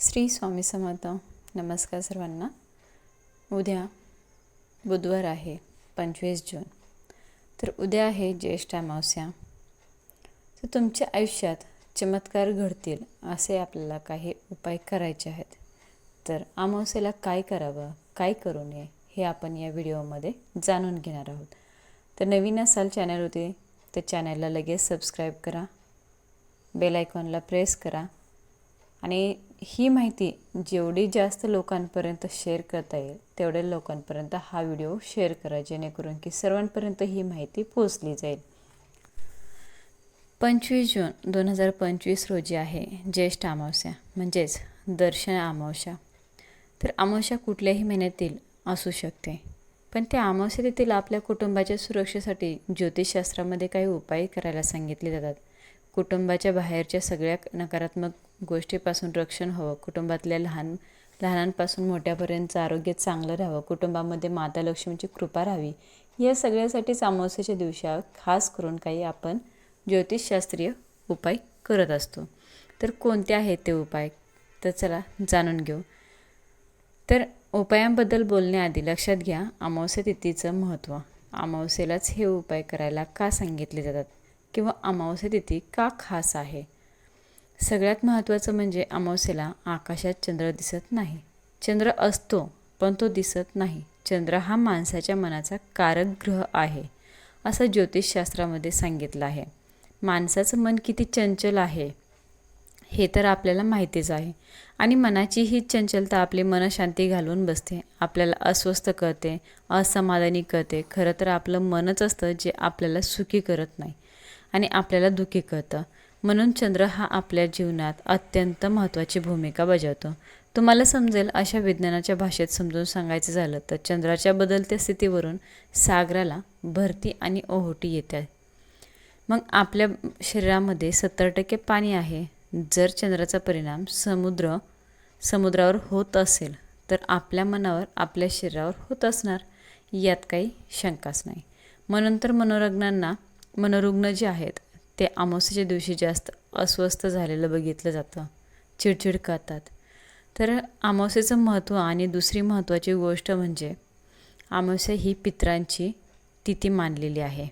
श्री स्वामी समर्थ. नमस्कार सर्वांना. उद्या बुधवार आहे पंचवीस जून. तर उद्या आहे ज्येष्ठ अमावस्या. तर तुमच्या आयुष्यात चमत्कार घडतील असे आपल्याला काही उपाय करायचे आहेत. तर अमावस्येला काय करावं काय करू नये हे आपण या व्हिडिओमध्ये जाणून घेणार आहोत. तर नवीन असाल चॅनलवरती तर चॅनलला लगेच सबस्क्राईब करा. बेल आयकॉनला प्रेस करा. आणि ही माहिती जेवढी जास्त लोकांपर्यंत शेअर करता येईल तेवढ्या लोकांपर्यंत हा व्हिडिओ शेअर करा जेणेकरून की सर्वांपर्यंत ही माहिती पोचली जाईल. पंचवीस जून दोन हजार पंचवीस रोजी आहे ज्येष्ठ अमावस्या म्हणजेच दर्शन अमावस्या. तर अमावस्या कुठल्याही महिन्यातील असू शकते पण त्या अमावस्या देखील आपल्या कुटुंबाच्या सुरक्षेसाठी ज्योतिषशास्त्रामध्ये काही उपाय करायला सांगितले जातात. कुटुंबाच्या बाहेरच्या सगळ्या नकारात्मक गोष्टीपासून रक्षण हवं कुटुंबातल्या लहान लहानांपासून मोठ्यापर्यंतचं आरोग्य चांगलं राहावं कुटुंबामध्ये माता लक्ष्मीची कृपा राहावी या सगळ्यासाठीच अमावस्याच्या दिवशी खास करून काही आपण ज्योतिषशास्त्रीय उपाय करत असतो. तर कोणते आहेत ते उपाय? तर चला जाणून घेऊ. तर उपायांबद्दल बोलण्याआधी लक्षात घ्या अमावस्या तिथीचं महत्त्व अमावस्येलाच हे उपाय करायला का सांगितले जातात? किंवा अमावस्या तिथी का खास आहे? सगळ्यात महत्त्वाचं म्हणजे अमावस्येला आकाशात चंद्र दिसत नाही. चंद्र असतो पण तो दिसत नाही. चंद्र हा माणसाच्या मनाचा कारक ग्रह आहे असं ज्योतिषशास्त्रामध्ये सांगितलं आहे. माणसाचं मन किती चंचल आहे हे तर आपल्याला माहितीच आहे. आणि मनाची ही चंचलता आपली मनशांती घालून बसते. आपल्याला अस्वस्थ करते असमाधानी करते. खरं तर आपलं मनच असतं जे आपल्याला सुखी करत नाही आणि आपल्याला दुःखी करतं. म्हणून चंद्र हा आपल्या जीवनात अत्यंत महत्त्वाची भूमिका बजावतो. तुम्हाला समजेल अशा विज्ञानाच्या भाषेत समजून सांगायचं झालं तर चंद्राच्या बदलत्या स्थितीवरून सागराला भरती आणि ओहोटी येते. मग आपल्या शरीरामध्ये सत्तर टक्के पाणी आहे. जर चंद्राचा परिणाम समुद्र समुद्रावर होत असेल तर आपल्या मनावर आपल्या शरीरावर होत असणार. यात काही शंकाच नाही. म्हणून तर मनोरुग्णांना मनोरुग्ण जे आहेत ते अमावस्येच्या दिवशी जास्त अस्वस्थ झालेलं बघितलं जातं. चिडचिड करतात. तर अमावस्येचं महत्त्व आणि दुसरी महत्त्वाची गोष्ट म्हणजे अमावस्या ही पित्रांची तिथी मानलेली आहे.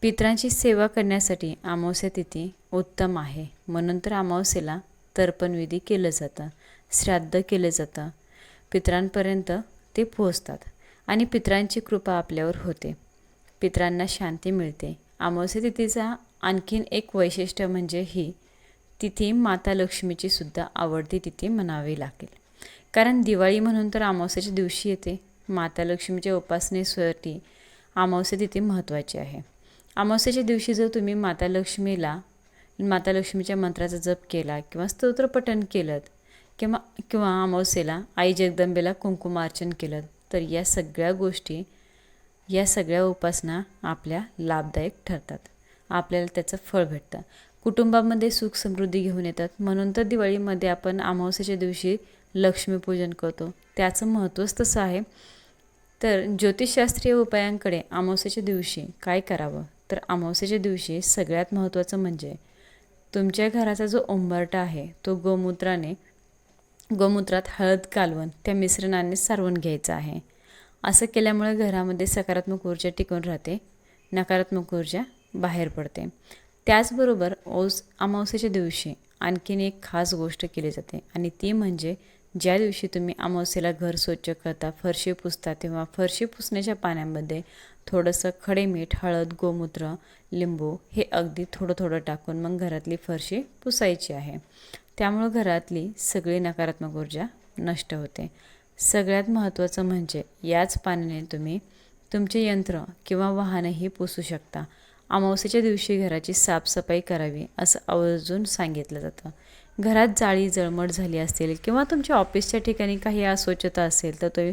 पित्रांची सेवा करण्यासाठी अमावस्या तिथी उत्तम आहे. म्हणून तर अमावस्येला तर्पणविधी केलं जातं. श्राद्ध केलं जातं. पित्रांपर्यंत ते पोहोचतात आणि पित्रांची कृपा आपल्यावर होते. पित्रांना शांती मिळते. अमावस्या तिथीचा आणखीन एक वैशिष्ट्य म्हणजे ही तिथी माता लक्ष्मीची सुद्धा आवडती तिथी म्हणावी लागेल. कारण दिवाळी म्हणून तर अमावस्याच्या दिवशी येते. माता लक्ष्मीच्या उपासनेसाठी अमावस्या तिथी महत्त्वाची आहे. अमावस्याच्या दिवशी जर तुम्ही माता लक्ष्मीला माता लक्ष्मीच्या मंत्राचा जप केला किंवा स्तोत्रपठण केलं किंवा किंवा अमावस्येला आई जगदंबेला कुंकुमार्चन केलं तर या सगळ्या गोष्टी या सगळ्या उपासना आपल्या लाभदायक ठरतात. आपल्याला त्याचं फळ भेटतं. कुटुंबामध्ये सुख समृद्धी घेऊन येतात. म्हणून तर दिवाळीमध्ये आपण अमावस्येच्या दिवशी लक्ष्मीपूजन करतो. त्याचं महत्त्वच तसं आहे. तर ज्योतिषशास्त्रीय उपायांकडे अमावस्येच्या दिवशी काय करावं? तर अमावस्येच्या दिवशी सगळ्यात महत्त्वाचं म्हणजे तुमच्या घराचा जो उंबरटा आहे तो गोमूत्राने गोमूत्रात हळद कालवून त्या मिश्रणाने सारवून घ्यायचा आहे. असं केल्यामुळे घरामध्ये सकारात्मक ऊर्जा टिकून राहते नकारात्मक ऊर्जा बाहेर पडते. त्याचबरोबर ओस अमावस्येच्या दिवशी आणखीन एक खास गोष्ट केली जाते आणि ती म्हणजे ज्या दिवशी तुम्ही अमावस्येला घर स्वच्छ करता फरशी पुसता तेव्हा फरशी पुसण्याच्या पाण्यामध्ये थोडंसं खडे मीठ हळद गोमूत्र लिंबू हे अगदी थोडं थोडं टाकून मग घरातली फरशी पुसायची आहे. त्यामुळं घरातली सगळी नकारात्मक ऊर्जा नष्ट होते. सगळ्यात महत्त्वाचं म्हणजे याच पाण्याने तुम्ही तुमचे यंत्र किंवा वाहनही पुसू शकता. अमावस्येच्या दिवशी घराची साफसफाई करावी असं आवर्जून सांगितलं जातं. घरात जाळी जळमट झाली असेल किंवा तुमच्या ऑफिसच्या ठिकाणी काही अस्वच्छता असेल तर तुम्ही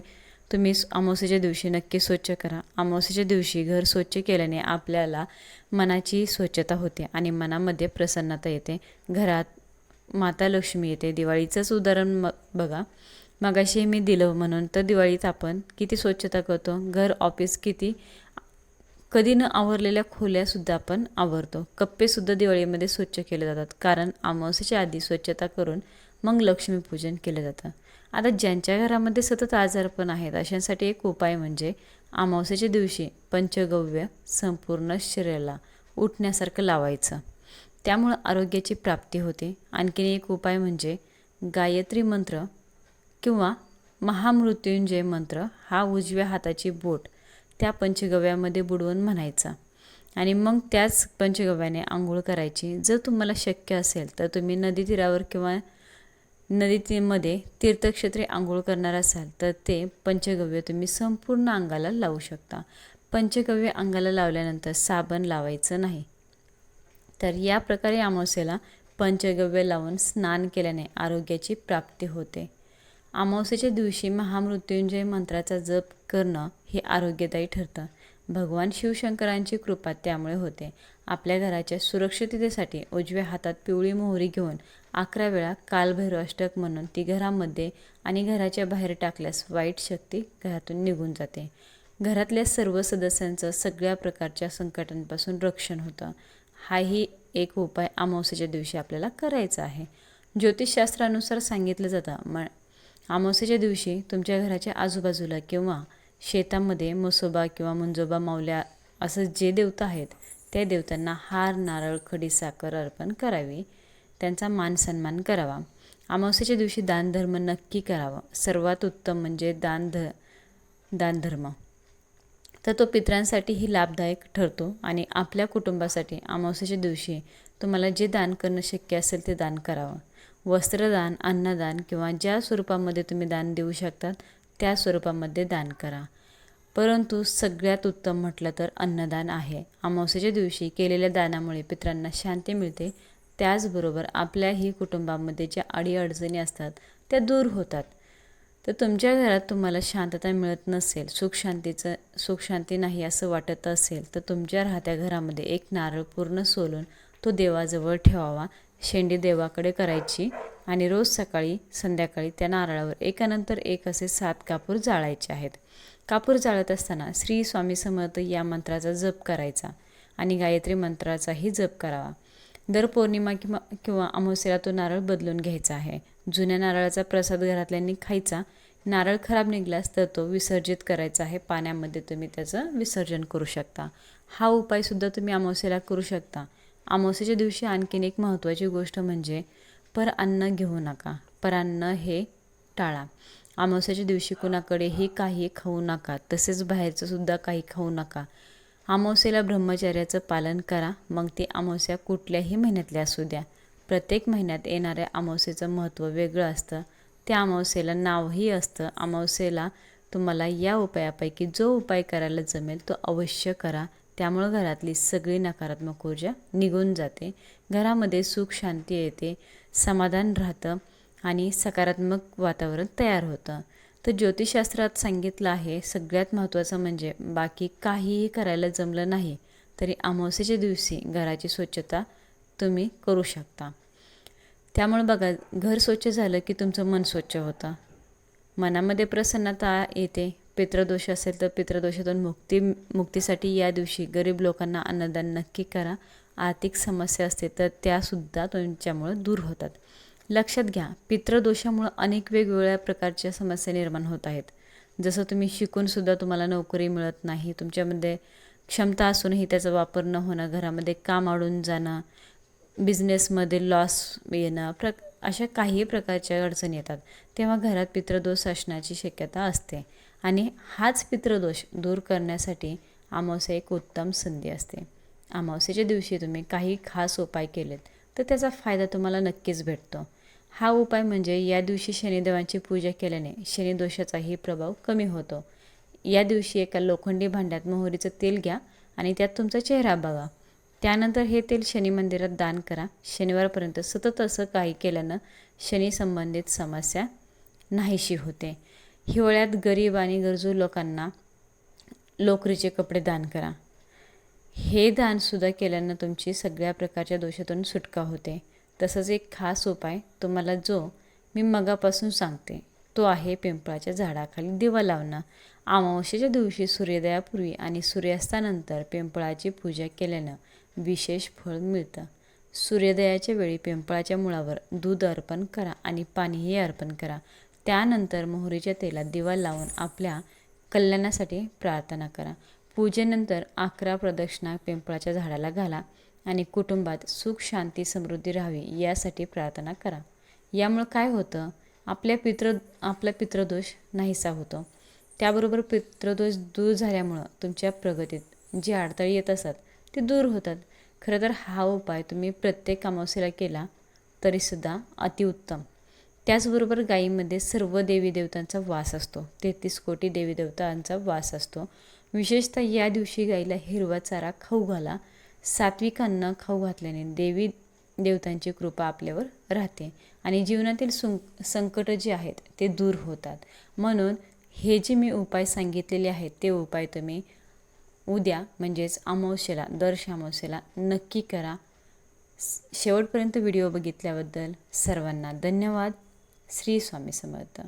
तुम्ही अमावस्येच्या दिवशी नक्की स्वच्छ करा. अमावस्येच्या दिवशी घर स्वच्छ केल्याने आपल्याला मनाची स्वच्छता होते आणि मनामध्ये प्रसन्नता येते. घरात माता लक्ष्मी येते. दिवाळीचंच उदाहरण म बघा. मगाशी मी दिलं म्हणून तर दिवाळीत आपण किती स्वच्छता करतो घर ऑफिस किती कधी न आवरलेल्या खोल्यासुद्धा आपण आवरतो. कप्पेसुद्धा दिवाळीमध्ये स्वच्छ केले जातात कारण अमावस्येच्या आधी स्वच्छता करून मग लक्ष्मीपूजन केलं जातं. आता ज्यांच्या घरामध्ये सतत आजारपण आहेत अशांसाठी एक उपाय म्हणजे अमावस्येच्या दिवशी पंचगव्य संपूर्ण शरीराला उठण्यासारखं लावायचं. त्यामुळं आरोग्याची प्राप्ती होते. आणखीन एक उपाय म्हणजे गायत्री मंत्र किंवा महामृत्युंजय मंत्र हा उजव्या हाताची बोट त्या पंचगव्यामध्ये बुडवून म्हणायचा. आणि मग त्याच पंचगव्याने आंघोळ करायची. जर तुम्हाला शक्य असेल तर तुम्ही नदी तीरावर किंवा नदीमध्ये तीर्थक्षेत्री आंघोळ करणार असाल तर ते पंचगव्य तुम्ही संपूर्ण अंगाला लावू शकता. पंचगव्य अंगाला लावल्यानंतर साबण लावायचं नाही. तर या प्रकारे अमावस्येला पंचगव्य लावून स्नान केल्याने आरोग्याची प्राप्ती होते. अमावस्येच्या दिवशी महामृत्युंजय मंत्राचा जप करणं हे आरोग्यदायी ठरतं. भगवान शिवशंकरांची कृपा त्यामुळे होते. आपल्या घराच्या सुरक्षिततेसाठी उजव्या हातात पिवळी मोहरी घेऊन अकरा वेळा कालभैरव अष्टक म्हणून ती घरामध्ये आणि घराच्या बाहेर टाकल्यास वाईट शक्ती घरातून निघून जाते. घरातल्या सर्व सदस्यांचं सगळ्या प्रकारच्या संकटांपासून रक्षण होतं. हाही एक उपाय अमावस्येच्या दिवशी आपल्याला करायचा आहे. ज्योतिषशास्त्रानुसार सांगितलं जातं म अमावस्येच्या दिवशी तुमच्या घराच्या आजूबाजूला किंवा शेतामध्ये मसोबा किंवा मुंजोबा मावल्या असं जे देवता आहेत त्या देवतांना हार नारळ खडी साखर अर्पण करावी. त्यांचा मान सन्मान करावा. अमावस्येच्या दिवशी दानधर्म नक्की करावा. सर्वात उत्तम म्हणजे दान ध दानधर्म तर तो पितरांसाठीही लाभदायक ठरतो आणि आपल्या कुटुंबासाठी अमावस्येच्या दिवशी तुम्हाला जे दान करणं शक्य असेल ते दान करावं. वस्त्रदान अन्नदान किंवा ज्या स्वरूपामध्ये तुम्ही दान देऊ शकतात त्या स्वरूपामध्ये दान करा. परंतु सगळ्यात उत्तम म्हटलं तर अन्नदान आहे. अमावस्येच्या दिवशी केलेल्या दानामुळे पित्रांना शांती मिळते. त्याचबरोबर आपल्याही कुटुंबामध्ये ज्या अडीअडचणी असतात त्या दूर होतात. तर तुमच्या घरात तुम्हाला शांतता मिळत नसेल सुखशांतीचं सुखशांती नाही असं वाटत असेल तर तुमच्या राहत्या घरामध्ये एक नारळ पूर्ण सोलून तो देवाजवळ ठेवावा. शेंडी देवाकडे करायची आणि रोज सकाळी संध्याकाळी त्या नारळावर एकानंतर एक असे सात कापूर जाळायचे आहेत. कापूर जाळत असताना श्री स्वामी समर्थ या मंत्राचा जप करायचा आणि गायत्री मंत्राचाही जप करावा. दर पौर्णिमा किंवा किंवा अमावस्येला तो नारळ बदलून घ्यायचा आहे. जुन्या नारळाचा प्रसाद घरातल्यांनी खायचा. नारळ खराब निघालास तर तो विसर्जित करायचा आहे. पाण्यामध्ये तुम्ही त्याचं विसर्जन करू शकता. हा उपायसुद्धा तुम्ही अमावस्येला करू शकता. अमावस्येच्या दिवशी आणखीन एक महत्त्वाची गोष्ट म्हणजे पर अन्न घेऊ नका. परान्न हे टाळा. अमावस्याच्या दिवशी कुणाकडेही काही खाऊ नका तसेच बाहेरचं सुद्धा काही खाऊ नका. अमावस्येला ब्रह्मचर्याचं पालन करा मग ती अमावस्या कुठल्याही महिन्यातली असू द्या. प्रत्येक महिन्यात येणाऱ्या अमावस्येचं महत्त्व वेगळं असतं. त्या अमावस्येला नावही असतं. अमावस्येला तुम्हाला या उपायापैकी जो उपाय करायला जमेल तो अवश्य करा. त्यामुळं घरातली सगळी नकारात्मक ऊर्जा निघून जाते. घरामध्ये सुख शांती येते समाधान राहतं आणि सकारात्मक वातावरण तयार होतं. तर ज्योतिषशास्त्रात सांगितलं आहे सगळ्यात महत्त्वाचं म्हणजे बाकी काहीही करायला जमलं नाही तरी अमावस्येच्या दिवशी घराची स्वच्छता तुम्ही करू शकता. त्यामुळे बघा घर स्वच्छ झालं की तुमचं मन स्वच्छ होतं. मनामध्ये प्रसन्नता येते. पितृदोष असेल तर पितृदोषातून मुक्ती मुक्तीसाठी या दिवशी गरीब लोकांना अन्नदान नक्की करा. आर्थिक समस्या असते तर त्यासुद्धा तुमच्यामुळं दूर होतात. लक्षात घ्या पितृदोषामुळं अनेक वेगवेगळ्या प्रकारच्या समस्या निर्माण होत आहेत. जसं तुम्ही शिकूनसुद्धा तुम्हाला नोकरी मिळत नाही तुमच्यामध्ये क्षमता असूनही त्याचा वापर न होणं घरामध्ये काम अडून जाणं बिझनेसमध्ये लॉस येणं प्र अशा काही प्रकारच्या अडचणी येतात. तेव्हा घरात पितृदोष असण्याची शक्यता असते. आणि हाच पितृदोष दूर करण्यासाठी अमावस्या एक उत्तम संधी असते. अमावस्येच्या दिवशी तुम्ही काही खास उपाय केलेत तर त्याचा फायदा तुम्हाला नक्कीच भेटतो. हा उपाय म्हणजे या दिवशी शनिदेवांची पूजा केल्याने शनिदोषाचाही प्रभाव कमी होतो. या दिवशी एका लोखंडी भांड्यात मोहरीचं तेल घ्या आणि त्यात तुमचा चेहरा बघा. त्यानंतर हे तेल शनी मंदिरात दान करा. शनिवारपर्यंत सतत असं काही केल्यानं शनी संबंधित समस्या नाहीशी होते. हिवाळ्यात गरीब आणि गरजू लोकांना लोकरीचे कपडे दान करा. हे दानसुद्धा केल्यानं तुमची सगळ्या प्रकारच्या दोषातून सुटका होते. तसंच एक खास उपाय तुम्हाला जो मी मगापासून सांगते तो आहे पिंपळाच्या झाडाखाली दिवा लावणं. अमावस्येच्या दिवशी सूर्योदयापूर्वी आणि सूर्यास्तानंतर पिंपळाची पूजा केल्यानं विशेष फळ मिळतं. सूर्योदयाच्या वेळी पिंपळाच्या मुळावर दूध अर्पण करा आणि पाणीही अर्पण करा. त्यानंतर मोहरीच्या तेलात दिवा लावून आपल्या कल्याणासाठी प्रार्थना करा. पूजेनंतर अकरा प्रदक्षिणा पिंपळाच्या झाडाला घाला आणि कुटुंबात सुख शांती समृद्धी राहावी यासाठी प्रार्थना करा. यामुळं काय होतं? आपल्या पितृ आपला पितृदोष नाहीसा होतो. त्याबरोबर पितृदोष दूर झाल्यामुळं तुमच्या प्रगतीत जी अडथळे येत असतात ते दूर होतात. खरं तर हा उपाय तुम्ही प्रत्येक अमावस्येला केला तरीसुद्धा अतिउत्तम. त्याचबरोबर गायीमध्ये सर्व देवी देवतांचा वास असतो. तेहतीस कोटी देवी देवतांचा वास असतो. विशेषतः या दिवशी गाईला हिरवा चारा खाऊ घाला. सात्विक अन्न खाऊ घातल्याने देवी देवतांची कृपा आपल्यावर राहते आणि जीवनातील सुं संकटं जे आहेत ते दूर होतात. म्हणून हे जे मी उपाय सांगितलेले आहेत ते उपाय तुम्ही उद्या म्हणजेच अमावस्येला दर अमावस्येला नक्की करा. शेवटपर्यंत व्हिडिओ बघितल्याबद्दल सर्वांना धन्यवाद. श्री स्वामी समर्थ